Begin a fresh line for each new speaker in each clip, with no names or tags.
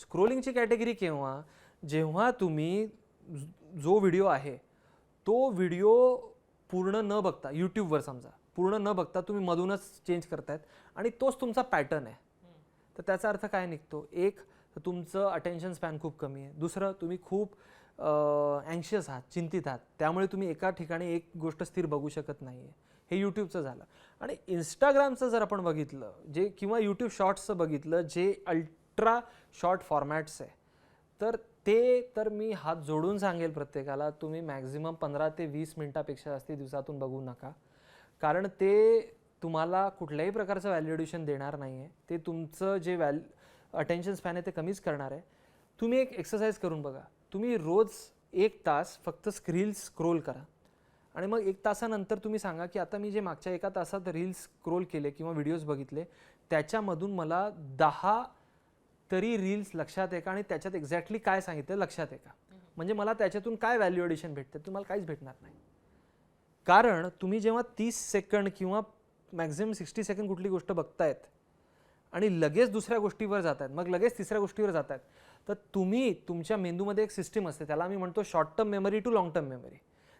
स्क्रोलिंगची category केव्हा जेव्हा तुम्ही जो व्हिडिओ आहे तो व्हिडिओ पूर्ण न बघता यूट्यूबवर समजा पूर्ण न बघता तुम्ही मधूनच चेंज करतायत आणि तोच तुमचा पॅटर्न आहे. तर त्याचा अर्थ काय निघतो? एक तर तुमचं अटेन्शन स्पॅन खूप कमी आहे. दुसरं तुम्ही खूप अँशियस आहात चिंतित आहात. त्यामुळे तुम्ही एका ठिकाणी एक गोष्ट स्थिर बघू शकत नाही आहे हे यूट्यूबचं झालं. आणि इंस्टाग्रामचं जर आपण बघितलं जे किंवा यूट्यूब शॉर्ट्सचं बघितलं जे अल्ट अल्ट्रा शॉर्ट फॉर्मॅट्स आहे. तर ते तर मी हात जोडून सांगेल प्रत्येकाला तुम्ही मॅक्झिमम पंधरा ते वीस मिनटापेक्षा जास्ती दिवसातून बघू नका. कारण ते तुम्हाला कुठल्याही प्रकारचं व्हॅल्युएशन देणार नाही आहे ते तुमचं जे व्हॅल अटेन्शन स्पॅन आहे ते कमीच करणार आहे. तुम्ही एक एक्सरसाइज करून बघा. तुम्ही रोज एक तास फक्त रील्स स्क्रोल करा. आणि मग एक तासानंतर तुम्ही सांगा की आता मी जे मागच्या एका तासात रील्स स्क्रोल केले किंवा व्हिडिओज बघितले त्याच्यामधून मला दहा तरी रील्स लक्षात आहे का आणि त्याच्यात एक्झॅक्टली काय सांगितलं लक्षात आहे का म्हणजे मला त्याच्यातून काय व्हॅल्यू एडिशन भेटते तुम्हाला काहीच भेटणार नाही. कारण तुम्ही जेव्हा तीस सेकंड किंवा मॅक्झिमम सिक्स्टी सेकंड कुठली गोष्ट बघतायत आणि लगेच दुसऱ्या गोष्टीवर जात आहेत मग लगेच तिसऱ्या गोष्टीवर जात आहेत तर तुम्ही तुमच्या मेंदूमध्ये एक सिस्टीम असते. त्याला आम्ही म्हणतो short term memory to long term memory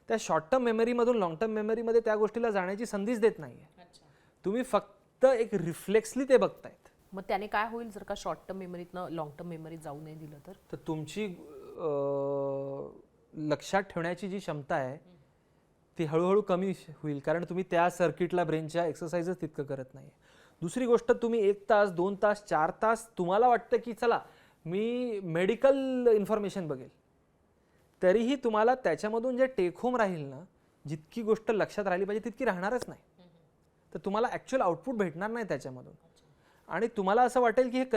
त्या शॉर्ट टर्म मेमरीमधून लॉंग टर्म मेमरीमध्ये त्या गोष्टीला जाण्याची संधीच देत नाही आहे तुम्ही फक्त एक रिफ्लेक्सली ते बघतायत
मग त्याने काय होईल जर का शॉर्ट टर्म मेमरीतनं लॉंग टर्म मेमरीत जाऊ नाही दिलं तर?
तर तुमची लक्षात ठेवण्याची जी क्षमता आहे ती हळूहळू कमी होईल. कारण तुम्ही त्या सर्किटला ब्रेनच्या एक्सरसाइजच तितकं करत नाही दुसरी गोष्ट तुम्ही एक तास दोन तास चार तास तुम्हाला वाटतं की चला मी मेडिकल इन्फॉर्मेशन बघेल. तरीही तुम्हाला त्याच्यामधून जे टेक होम राहील ना जितकी गोष्ट लक्षात राहिली पाहिजे तितकी राहणारच नाही. तर तुम्हाला ॲक्च्युअल आउटपुट भेटणार नाही त्याच्यामधून. आणि तुम्हाला असं वाटेल की हे